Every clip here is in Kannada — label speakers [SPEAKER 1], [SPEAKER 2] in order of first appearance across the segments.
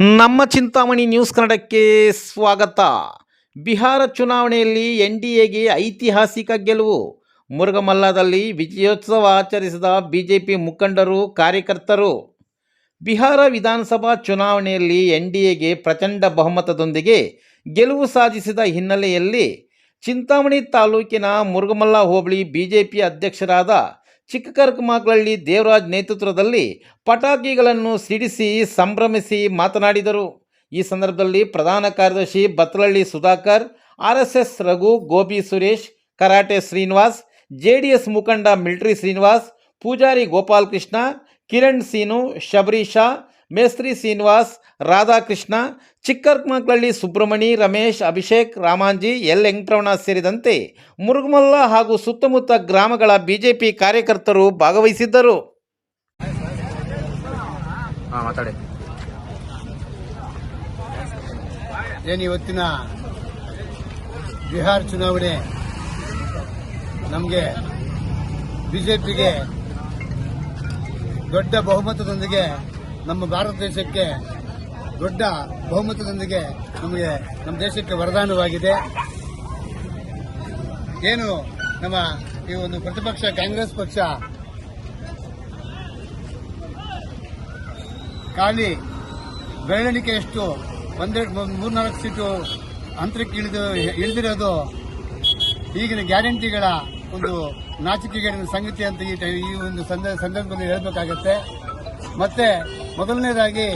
[SPEAKER 1] ನಮ್ಮ ಚಿಂತಾಮಣಿ ನ್ಯೂಸ್ ಕನ್ನಡಕ್ಕೆ ಸ್ವಾಗತ. ಬಿಹಾರ ಚುನಾವಣೆಯಲ್ಲಿ ಎನ್ ಡಿ ಎಗೆ ಐತಿಹಾಸಿಕ ಗೆಲುವು. ಮುರುಘಮಲ್ಲಾದಲ್ಲಿ ವಿಜಯೋತ್ಸವ ಆಚರಿಸಿದ ಬಿಜೆಪಿ ಮುಖಂಡರು, ಕಾರ್ಯಕರ್ತರು. ಬಿಹಾರ ವಿಧಾನಸಭಾ ಚುನಾವಣೆಯಲ್ಲಿ ಎನ್ ಡಿ ಎಗೆ ಪ್ರಚಂಡ ಬಹುಮತದೊಂದಿಗೆ ಗೆಲುವು ಸಾಧಿಸಿದ ಹಿನ್ನೆಲೆಯಲ್ಲಿ ಚಿಂತಾಮಣಿ ತಾಲೂಕಿನ ಮುರುಘಮಲ್ಲ ಹೋಬಳಿ ಬಿಜೆಪಿ ಅಧ್ಯಕ್ಷರಾದ ಚಿಕ್ಕಕರ್ಕಮಾಗ್ಲಳ್ಳಿ ದೇವರಾಜ್ ನೇತೃತ್ವದಲ್ಲಿ ಪಟಾಕಿಗಳನ್ನು ಸಿಡಿಸಿ ಸಂಭ್ರಮಿಸಿ ಮಾತನಾಡಿದರು. ಈ ಸಂದರ್ಭದಲ್ಲಿ ಪ್ರಧಾನ ಕಾರ್ಯದರ್ಶಿ Battalahalli Sudhakar, R S Raghu Gobi Suresh, karate Srinivas, J D S ಮುಖಂಡ ಮಿಲ್ಟ್ರಿ ಶ್ರೀನಿವಾಸ್, ಪೂಜಾರಿ ಗೋಪಾಲಕೃಷ್ಣ, ಕಿರಣ್ ಸೀನು, ಶಬರೀಶ ಮೇಸ್ತ್ರಿ ಶ್ರೀನಿವಾಸ್ ರಾಧಾಕೃಷ್ಣ ಚಿಕ್ಕರ್ಕಮಕ್ಳಳ್ಳಿ ಸುಬ್ರಹ್ಮಣಿ ರಮೇಶ್ ಅಭಿಷೇಕ್ ರಾಮಾಂಜಿ ಎಲ್. ವೆಂಕಟರಮಣ ಸೇರಿದಂತೆ ಮುರುಗಮಲ್ಲ ಹಾಗೂ ಸುತ್ತಮುತ್ತ ಗ್ರಾಮಗಳ ಬಿಜೆಪಿ ಕಾರ್ಯಕರ್ತರು ಭಾಗವಹಿಸಿದ್ದರು.
[SPEAKER 2] ಏನು ಇವತ್ತಿನ ಬಿಹಾರ್ ಚುನಾವಣೆ ನಮಗೆ ಬಿಜೆಪಿಗೆ ದೊಡ್ಡ ಬಹುಮತದೊಂದಿಗೆ ನಮ್ಮ ಭಾರತ ದೇಶಕ್ಕೆ ದೊಡ್ಡ ಬಹುಮತದೊಂದಿಗೆ ನಮಗೆ ನಮ್ಮ ದೇಶಕ್ಕೆ ವರದಾನವಾಗಿದೆ. ಏನು ನಮ್ಮ ಈ ಒಂದು ಪ್ರತಿಪಕ್ಷ ಕಾಂಗ್ರೆಸ್ ಪಕ್ಷ ಖಾಲಿ ಬೆರಳಿಕೆಯಷ್ಟು ಒಂದೆರಡು ಮೂರ್ನಾಲ್ಕು ಸೀಟು ಅಂತರಕ್ಕೆ ಇಳಿದು ಇಳಿದಿರೋದು ಈಗಿನ ಗ್ಯಾರಂಟಿಗಳ ಒಂದು ನಾಚಿಕೆಗೇಡಿನ ಸಂಗತಿ ಅಂತ ಈ ಈ ಒಂದು ಸಂದ- ಸಂದರ್ಭದಲ್ಲಿ ಹೇಳಬೇಕಾಗತ್ತೆ. ಮತ್ತೆ ಮೊದಲನೇದಾಗಿ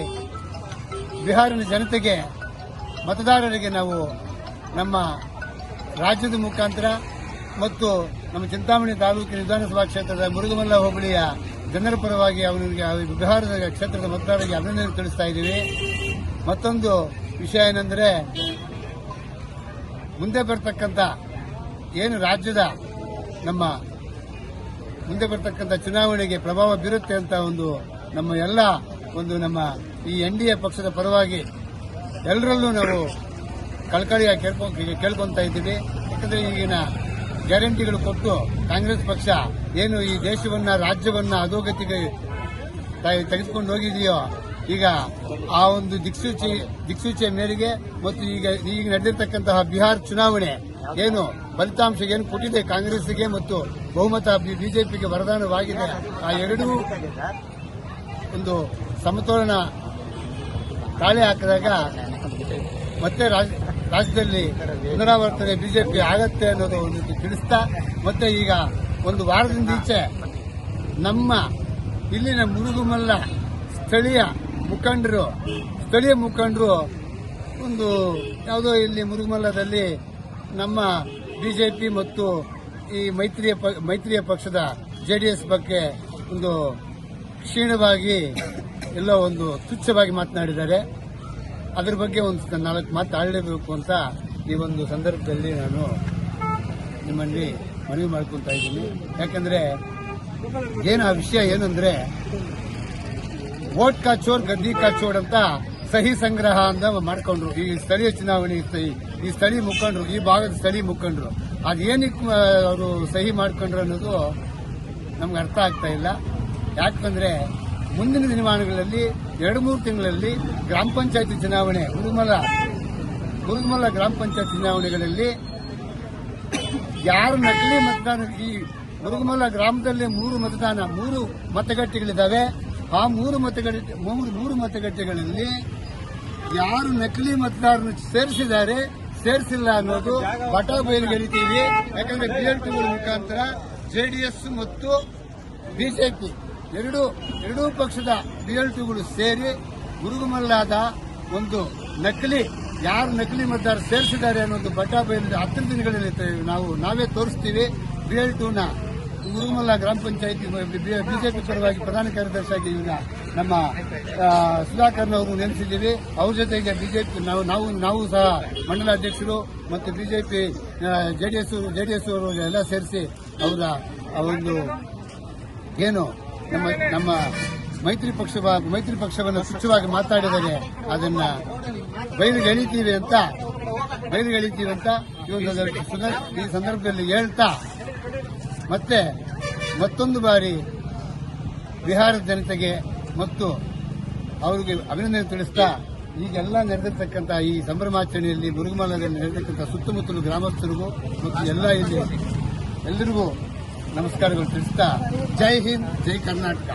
[SPEAKER 2] ಬಿಹಾರಿನ ಜನತೆಗೆ ಮತದಾರರಿಗೆ ನಾವು ನಮ್ಮ ರಾಜ್ಯದ ಮುಖಾಂತರ ಮತ್ತು ನಮ್ಮ ಚಿಂತಾಮಣಿ ತಾಲೂಕಿನ ವಿಧಾನಸಭಾ ಕ್ಷೇತ್ರದ ಮುರುಗಮಲ್ಲ ಹೋಬಳಿಯ ಜನರ ಪರವಾಗಿ ಅವನಿಗೆ ಬಿಹಾರದ ಕ್ಷೇತ್ರದ ಮತದಾರರಿಗೆ ಅಭಿನಂದನೆ ತಿಳಿಸ್ತಾ ಇದ್ದೀವಿ. ಮತ್ತೊಂದು ವಿಷಯ ಏನೆಂದರೆ, ಮುಂದೆ ಬರ್ತಕ್ಕಂಥ ಏನು ರಾಜ್ಯದ ನಮ್ಮ ಮುಂದೆ ಬರತಕ್ಕಂಥ ಚುನಾವಣೆಗೆ ಪ್ರಭಾವ ಬೀರುತ್ತೆ ಅಂತ ಒಂದು ನಮ್ಮ ಎಲ್ಲ ಒಂದು ನಮ್ಮ ಈ ಎನ್ ಪಕ್ಷದ ಪರವಾಗಿ ಎಲ್ಲರಲ್ಲೂ ನಾವು ಕಳ್ಕಳಿಯಾಗಿ ಕೇಳ್ಕೊ ಕೇಳ್ಕೊಂತ ಇದ್ದೀವಿ. ಯಾಕಂದ್ರೆ ಈಗಿನ ಗ್ಯಾರಂಟಿಗಳು ಕೊಟ್ಟು ಕಾಂಗ್ರೆಸ್ ಪಕ್ಷ ಏನು ಈ ದೇಶವನ್ನ, ರಾಜ್ಯವನ್ನ ಅಧೋಗತಿಗೆ ತೆಗೆದುಕೊಂಡು ಹೋಗಿದೆಯೋ, ಈಗ ಆ ಒಂದು ದಿಕ್ಸೂಚಿ, ದಿಕ್ಸೂಚಿಯ ಮೇರೆಗೆ ಮತ್ತು ಈಗ ಈಗ ನಡೆದಿರ್ತಕ್ಕಂತಹ ಬಿಹಾರ್ ಚುನಾವಣೆ ಏನು ಫಲಿತಾಂಶ ಏನು ಕೊಟ್ಟಿದೆ ಕಾಂಗ್ರೆಸ್ಗೆ ಮತ್ತು ಬಹುಮತ ಬಿಜೆಪಿಗೆ ವರದಾನವಾಗಿದೆ. ಆ ಎರಡೂ ಒಂದು ಸಮತೋಲನ ತಾಳೆ ಹಾಕಿದಾಗ ಮತ್ತೆ ರಾಜ್- ರಾಜ್ಯದಲ್ಲಿ ಪುನರಾವರ್ತನೆ ಬಿಜೆಪಿ ಆಗತ್ತೆ ಅನ್ನೋದು ಒಂದು ತಿಳಿಸ್ತಾ, ಮತ್ತೆ ಈಗ ಒಂದು ವಾರದಿಂದ ಈಚೆ ನಮ್ಮ ಇಲ್ಲಿನ ಮುರುಗುಮಲ್ಲ ಸ್ಥಳೀಯ ಮುಖಂಡರು ಸ್ಥಳೀಯ ಮುಖಂಡರು ಒಂದು ಯಾವುದೋ ಇಲ್ಲಿ ಮುರುಗುಮಲ್ಲದಲ್ಲಿ ನಮ್ಮ ಬಿಜೆಪಿ ಮತ್ತು ಈ ಮೈತ್ರಿಯ ಮೈತ್ರಿಯ ಪಕ್ಷದ ಜೆಡಿಎಸ್ ಬಗ್ಗೆ ಒಂದು ಕ್ಷೀಣವಾಗಿ ಎಲ್ಲೋ ಒಂದು ತುಚ್ಛವಾಗಿ ಮಾತನಾಡಿದ್ದಾರೆ. ಅದ್ರ ಬಗ್ಗೆ ಒಂದು ನಾಲ್ಕು ಮಾತು ಆಡಲೇಬೇಕು ಅಂತ ಈ ಒಂದು ಸಂದರ್ಭದಲ್ಲಿ ನಾನು ನಿಮ್ಮಲ್ಲಿ ಮನವಿ ಮಾಡ್ಕೊತಾ ಇದ್ದೀನಿ. ಯಾಕಂದ್ರೆ ಏನು ಆ ವಿಷಯ ಏನಂದ್ರೆ, ಓಟ್ ಕಾಚೋರ್ ಗದ್ದಿ ಕಾಚೋರ್ ಅಂತ ಸಹಿ ಸಂಗ್ರಹ ಅಂತ ಮಾಡ್ಕೊಂಡ್ರು. ಈ ಸ್ಥಳೀಯ ಚುನಾವಣೆ, ಈ- ಸ್ಥಳೀಯ ಮುಖಂಡರು, ಈ ಭಾಗದ ಸ್ಥಳೀಯ ಮುಖಂಡರು ಅದೇನಕ್ಕೆ ಅವರು ಸಹಿ ಮಾಡ್ಕೊಂಡ್ರು ಅನ್ನೋದು ನಮ್ಗೆ ಅರ್ಥ ಆಗ್ತಾ ಇಲ್ಲ. ಯಾಕಂದ್ರೆ ಮುಂದಿನ ದಿನಮಾನಗಳಲ್ಲಿ ಎರಡು ಮೂರು ತಿಂಗಳಲ್ಲಿ ಗ್ರಾಮ ಪಂಚಾಯತಿ ಚುನಾವಣೆ ಮುರುಮಲ ಮುರುಮಲ ಗ್ರಾಮ ಪಂಚಾಯತ್ ಚುನಾವಣೆಗಳಲ್ಲಿ ಯಾರು ನಕಲಿ ಮತದಾನ, ಈ ಮುರುಗಮಲ ಗ್ರಾಮದಲ್ಲಿ ಮೂರು ಮತದಾನ, ಮೂರು ಮತಗಟ್ಟೆಗಳಿದ್ದಾವೆ. ಆ ಮೂರು ಮತಗಟ್ಟೆ, ಮೂರು ಮತಗಟ್ಟೆಗಳಲ್ಲಿ ಯಾರು ನಕಲಿ ಮತದಾರರನ್ನು ಸೇರಿಸಿದ್ದಾರೆ, ಸೇರಿಸಿಲ್ಲ ಅನ್ನೋದು ಪಟ ಬಯಲುಗೆಳಿತೀವಿ ಯಾಕಂದ್ರೆ ಬಿಎಲ್ಟಿಗಳ ಮುಖಾಂತರ ಜೆಡಿಎಸ್ ಮತ್ತು ಬಿಜೆಪಿ ಎರಡು, ಎರಡೂ ಪಕ್ಷದ ಬಿಎಲ್ಟಿಗಳು ಸೇರಿ ಗುರುಗುಮಲ್ಲಾದ ಒಂದು ನಕಲಿ, ಯಾರು ನಕಲಿ ಮತದಾರ ಸೇರಿಸಿದ್ದಾರೆ ಅನ್ನೋದು ಒಂದು ಹತ್ತು ದಿನಗಳಲ್ಲಿ ನಾವು, ನಾವೇ ತೋರಿಸ್ತೀವಿ. ಬಿಎಲ್ ಟೂನ ಮುರುಗುಮಲ್ಲ ಗ್ರಾಮ ಪಂಚಾಯತಿ ಬಿಜೆಪಿ ಪರವಾಗಿ ಪ್ರಧಾನ ಕಾರ್ಯದರ್ಶಿಯಾಗಿ ಇವನ್ನ ನಮ್ಮ ಸುಧಾಕರ್ ಅವರು ನೆನೆಸಿದ್ದೀವಿ ಅವ್ರ ಜೊತೆಗೆ ಬಿಜೆಪಿ, ನಾವು ನಾವು ನಾವು ಸಹ ಮಂಡಲಾಧ್ಯಕ್ಷರು ಮತ್ತು ಬಿಜೆಪಿ ಜೆಡಿಎಸ್ ಜೆಡಿಎಸ್ ಅವರು ಎಲ್ಲ ಸೇರಿಸಿ ಅವರ ಒಂದು ಏನು ನಮ್ಮ ನಮ್ಮ ಮೈತ್ರಿ ಪಕ್ಷ ಮೈತ್ರಿ ಪಕ್ಷವನ್ನು ಸ್ವಚ್ಛವಾಗಿ ಮಾತಾಡಿದರೆ ಅದನ್ನ ಅಂತ ಬಯಲುಗೆಳಿತೀವಿ ಅಂತ ಈ ಒಂದು ಅಂತ ಈ ಸಂದರ್ಭದಲ್ಲಿ ಹೇಳ್ತಾ, ಮತ್ತೆ ಮತ್ತೊಂದು ಬಾರಿ ಬಿಹಾರದ ಜನತೆಗೆ ಮತ್ತು ಅವರಿಗೆ ಅಭಿನಂದನೆ ತಿಳಿಸ್ತಾ ಈಗೆಲ್ಲ ನಡೆದಿರ್ತಕ್ಕಂಥ ಈ ಸಂಭ್ರಮಾಚರಣೆಯಲ್ಲಿ ಮುರುಗಮಲ್ಲದಲ್ಲಿ ನಡೆದಿರ್ತಕ್ಕಂಥ ಸುತ್ತಮುತ್ತಲು ಗ್ರಾಮಸ್ಥರಿಗೂ ಮತ್ತು ಎಲ್ಲ ಇಲ್ಲಿ ಎಲ್ಲರಿಗೂ ನಮಸ್ಕಾರಗಳು ತಿಳಿಸ್ತಾ ಜೈ ಹಿಂದ್ ಜೈ ಕರ್ನಾಟಕ.